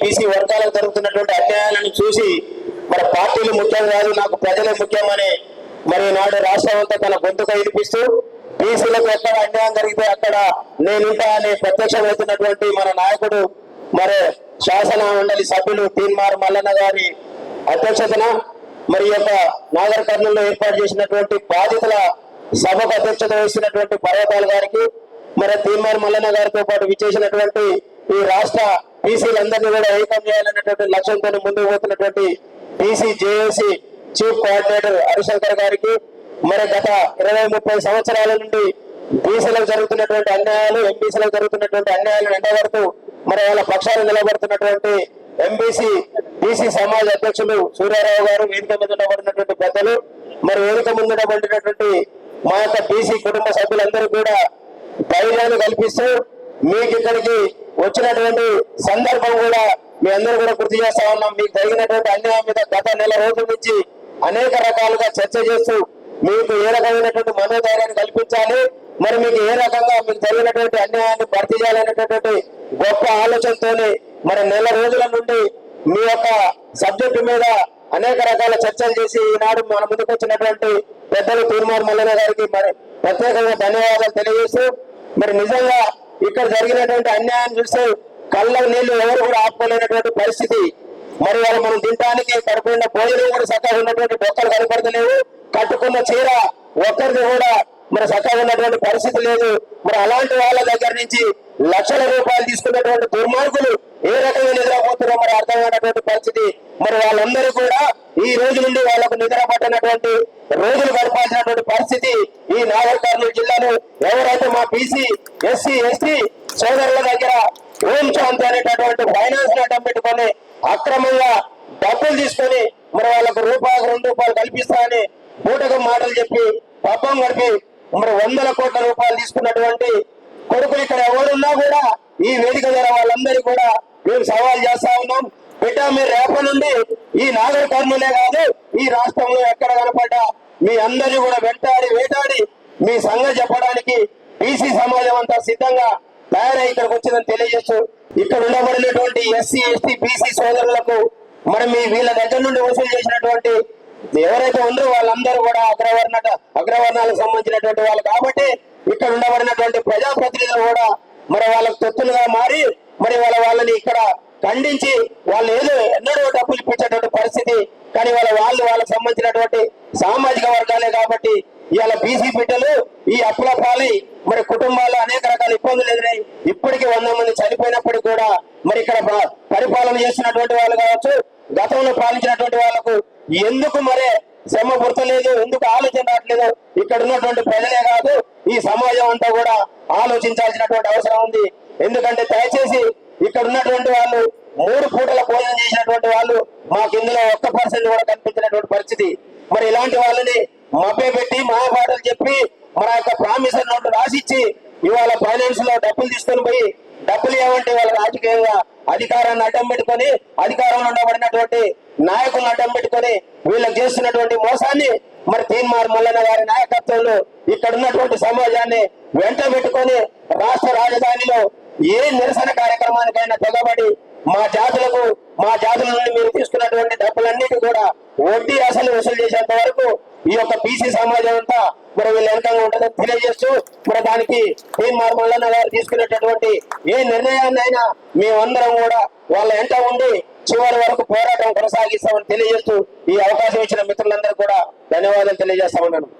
PC వర్గాలకు జరుగుతున్నటువంటి అధ్యాయాన్ని చూసి మరి పార్టీలు ముఖ్యం కాదు నాకు ప్రజలే ముఖ్యమని మరి నాడు రాష్ట్రం తన గొంతుక వినిపిస్తూ బీసీలకు ఎక్కడ అన్యాయం జరిగితే అక్కడ నేనుంటా అని ప్రత్యక్షమవుతున్నటువంటి మన నాయకుడు మరి శాసన మండలి సభ్యులు తీన్మార్ మల్లన్న గారి అధ్యక్షతన మరి యొక్క నాగర్ కర్నూలులో ఏర్పాటు చేసినటువంటి బాధితుల సభకు అధ్యక్షత వహిస్తున్నటువంటి పర్వతాల గారికి మరి తీన్మార్ మల్లన్న గారితో పాటు విచ్చేసినటువంటి ఈ రాష్ట్ర బీసీలందరినీ కూడా ఏకం చేయాలనేటువంటి లక్ష్యంతో ముందుకు పోతున్నటువంటి BC JAC chief coordinator Harishankar గారికి మరి గత ఇరవై ముప్పై సంవత్సరాల నుండి బీసీలకు జరుగుతున్నటువంటి అన్యాయాలు ఎంబీసీలకు జరుగుతున్నటువంటి అన్యాయాలను ఎండగడుతూ మరి వాళ్ళ పక్షాలు నిలబడుతున్నటువంటి ఎంబీసీ బీసీ సమాజ్ అధ్యక్షులు సూర్యారావు గారు వేదిక మీద ఉండబడినటువంటి పెద్దలు మరి వేదిక ముందు ఉండబడినటువంటి మా యొక్క బీసీ కుటుంబ సభ్యులందరూ కూడా ధైర్యాన్ని కల్పిస్తూ మీకు ఇక్కడికి వచ్చినటువంటి సందర్భం కూడా మీ అందరూ కూడా గుర్తు చేస్తా ఉన్నాం. మీకు జరిగినటువంటి అన్యాయం మీద గత నెల రోజుల నుంచి అనేక రకాలుగా చర్చ చేస్తూ మీకు ఏ రకమైనటువంటి మనోధైర్యాన్ని కల్పించాలి? మరి మీకు ఏ రకంగా మీకు జరిగినటువంటి అన్యాయాన్ని భర్తీ చేయాలనేటటువంటి గొప్ప ఆలోచనతోని మరి నెల రోజుల నుండి మీ యొక్క సబ్జెక్టు మీద అనేక రకాల చర్చలు చేసి ఈనాడు మన ముందుకు వచ్చినటువంటి పెద్దలు తీర్మార్ మల్లన్న గారికి మరి ప్రత్యేకంగా ధన్యవాదాలు తెలియజేస్తూ మరి నిజంగా ఇక్కడ జరిగినటువంటి అన్యాయం చూస్తే కళ్ళ నీళ్ళు ఎవరు కూడా ఆపుకోలేనటువంటి పరిస్థితి. మరి వాళ్ళు మనం తినడానికి కడుపున్న భోజనం కూడా చక్కగా ఉన్నటువంటి బొక్కలు కనపడతలేవు. కట్టుకున్న చీర ఒక్కరిది కూడా మరి చక్కగా ఉన్నటువంటి పరిస్థితి లేదు. మరి అలాంటి వాళ్ళ దగ్గర నుంచి లక్షల రూపాయలు తీసుకున్నటువంటి దుర్మార్గులు ఏ రకంగా నిద్రపోతున్నారో మరి అర్థమైనటువంటి పరిస్థితి. మరి వాళ్ళందరూ కూడా ఈ రోజు నుండి వాళ్ళకు నిద్ర పట్టినటువంటి రోజులు గడపాల్సినటువంటి పరిస్థితి. ఈ నాగర్ కర్నూలు జిల్లాలో ఎవరైతే మా బీసీ ఎస్సీ ఎస్టీ సోదరుల దగ్గర ఓం శాంతి అనేటటువంటి ఫైనాన్స్ అడ్డం పెట్టుకొని అక్రమంగా డబ్బులు తీసుకొని మరి వాళ్ళకు రూపాయలు రెండు రూపాయలు కల్పిస్తామని అని మాటలు చెప్పి పబ్బం గడిపి మరి వందల కోట్ల రూపాయలు తీసుకున్నటువంటి కొడుకులు ఇక్కడ ఎవరున్నా కూడా ఈ వేదిక ద్వారా వాళ్ళందరికీ కూడా మేము సవాల్ చేస్తా ఉన్నాం. బిడ్డ మీరు రేపటి నుండి ఈ నాగర్ కర్నూలే కాదు ఈ రాష్ట్రంలో ఎక్కడ కనపడ్డా మీ అందరినీ కూడా వెంటాడి వేటాడి మీ సంగతి చెప్పడానికి బీసీ సమాజం అంతా సిద్ధంగా తయారై ఇక్కడికి వచ్చిందని తెలియజేస్తూ ఇక్కడ ఉండబడినటువంటి ఎస్సీ ఎస్టీ బీసీ సోదరులకు మనం మీ వీళ్ళ దగ్గర నుండి వసూలు చేసినటువంటి ఎవరైతే ఉందో వాళ్ళందరూ కూడా అగ్రవర్ణ అగ్రవర్ణాలకు సంబంధించినటువంటి వాళ్ళు కాబట్టి ఇక్కడ ఉండబడినటువంటి ప్రజాప్రతినిధులు కూడా మరి వాళ్ళకు తొత్తులుగా మారి మరి వాళ్ళ వాళ్ళని ఇక్కడ ఖండించి వాళ్ళు ఏదో ఎన్నడూ డబ్బులు ఇప్పించేటువంటి పరిస్థితి కానీ వాళ్ళ వాళ్ళు వాళ్ళకి సంబంధించినటువంటి సామాజిక వర్గాలే కాబట్టి ఇవాళ బీసీ బిడ్డలు ఈ అప్పుల పాలి మరి కుటుంబాల్లో అనేక రకాల ఇబ్బందులు ఎదురై ఇప్పటికీ వంద మంది చనిపోయినప్పటికీ కూడా మరి ఇక్కడ పరిపాలన చేసినటువంటి వాళ్ళు కావచ్చు గతంలో పాలించినటువంటి వాళ్ళకు ఎందుకు మరే శ్రమ గుర్తలేదు ఎందుకు ఆలోచన రావట్లేదు ఇక్కడ ఉన్నటువంటి ప్రజలే కాదు ఈ సమాజం అంతా కూడా ఆలోచించాల్సినటువంటి అవసరం ఉంది. ఎందుకంటే దయచేసి ఇక్కడ ఉన్నటువంటి వాళ్ళు మూడు పూటల భోజనం చేసినటువంటి వాళ్ళు మాకు ఇందులో ఒక్క పర్సెంట్ కూడా కనిపించినటువంటి పరిస్థితి. మరి ఇలాంటి వాళ్ళని మభ్య పెట్టి మహాపాటలు చెప్పి మన యొక్క ప్రామిసర్ నోటు రాసిచ్చి ఇవాళ ఫైనాన్స్లో డబ్బులు తీసుకొని పోయి డబ్బులు ఏమంటే వాళ్ళ రాజకీయంగా అధికారాన్ని అడ్డం పెట్టుకొని అధికారంలో ఉండబడినటువంటి నాయకులను అడ్డం పెట్టుకొని వీళ్ళకి చేస్తున్నటువంటి మోసాన్ని మరి తీన్మార్ మల్లన్న గారి నాయకత్వంలో ఇక్కడ ఉన్నటువంటి సమాజాన్ని వెంట పెట్టుకొని రాష్ట్ర రాజధానిలో ఏ నిరసన కార్యక్రమానికైనా తెగబడి మా జాతులకు మా జాతుల నుండి మీరు తీసుకున్నటువంటి డబ్బులన్నిటి కూడా వడ్డీ అసలు వసూలు చేసేంత వరకు ఈ యొక్క బీసీ సమాజం అంతా మరి వీళ్ళు వెనకంగా ఉంటుందని తెలియజేస్తూ మరి దానికి ఏ మార్మల్లన్న గారు తీసుకునేటటువంటి ఏ నిర్ణయాన్ని అయినా మేమందరం కూడా వాళ్ళ వెంట ఉండి చివరి వరకు పోరాటం కొనసాగిస్తామని తెలియజేస్తూ ఈ అవకాశం ఇచ్చిన మిత్రులందరూ కూడా ధన్యవాదాలు తెలియజేస్తామన్నాను